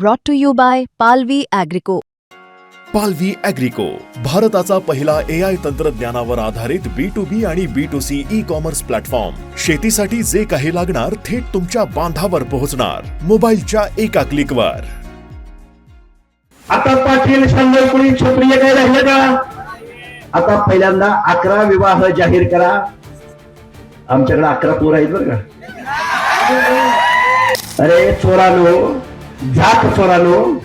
brought to you by Palvi Agrico. पालवी अॅग्रिको भारताचा पहिला ए आय तंत्रज्ञानावर आधारित बी टू बी आणि B to C e commerce platform शेतीसाठी जे काही लागणार थेट तुमच्या बांधावर पोहोचणार. मोबाईलच्या एका क्लिकवर आता पाटील शंभर कुणी क्षत्रिय काय राहिलं का? आता पहिल्यांदा अकरा विवाह जाहीर करा. आमच्याकडे अकरा पोर आहेत बरं का? अरे चोरानो जात चोरानो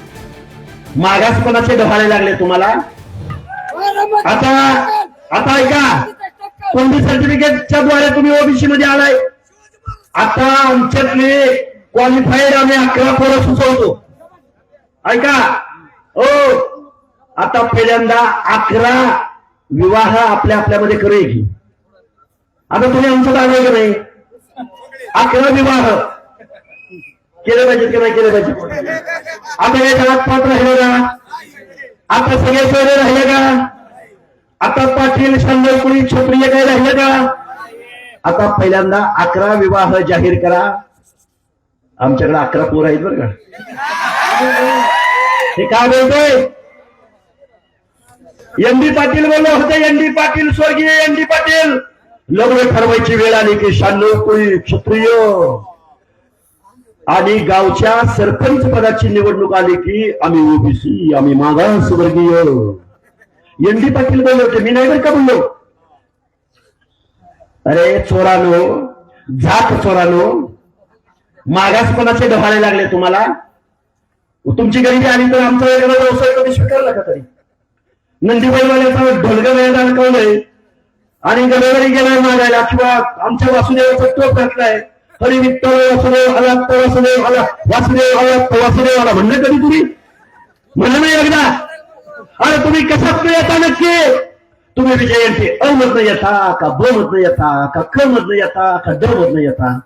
मागासपणाचे डोहाळे लागले तुम्हाला? आता आता ऐका. कोणती सर्टिफिकेटच्या द्वारे तुम्ही ओबीसी मध्ये आलाय? आता आमच्यातले क्वालिफाईड आम्ही अकरा पोरं सुचवतो. ऐका. हो. आता पहिल्यांदा अकरा विवाह आपल्या आपल्यामध्ये करूया की. आता तुम्ही आमचं दावा नाही? अकरा विवाह. केलं पाहिजे की नाही केलं पाहिजे? आता हे गावात पात्र राहिलं का आता सगळे सोयरे राहिले का? आता पाटील शंभर कुणी क्षत्रिय काय राहिले का? आता पहिल्यांदा अकरा विवाह जाहीर करा. आमच्याकडे अकरा पोर आहेत बरं का. हे काय बोलतोय? एम डी पाटील बोललो होते एम डी पाटील स्वर्गीय एम डी पाटील. लग्न ठरवायची वेळ आली की शहाण्णव कोळी क्षत्रिय आणि गावच्या सरपंच पदाची निवडणूक आली की आम्ही ओबीसी आम्ही मागासवर्गीय एम डी पाटील बोलले होते मी नाही बरं का बोललो? अरे चोरानो जात चोरानो मागासपणाचे डोहाळे लागले तुम्हाला. तुमची गरिबी आली तर आमचा वेगळा व्यवसाय कधी स्वीकारला का तरी? नंदीबाईवाल्याचा ढोलगा वेळेला अडकवलंय आणि गडबडी गेलाय मागायला किंवा आमच्या वासुदेवाचा टोप घातलाय. हरी विठ्ठल वासुदेव हलात वासुदेव हला वासुदेव हलात वासुदेव आला म्हणलं कधी तुम्ही? म्हणलं नाही एकदा. अरे तुम्ही कशात येता नक्की? तुम्ही विजयांचे अ मधनं येता का ब मधनं येता का क मधनं येता का ड मधनं येता?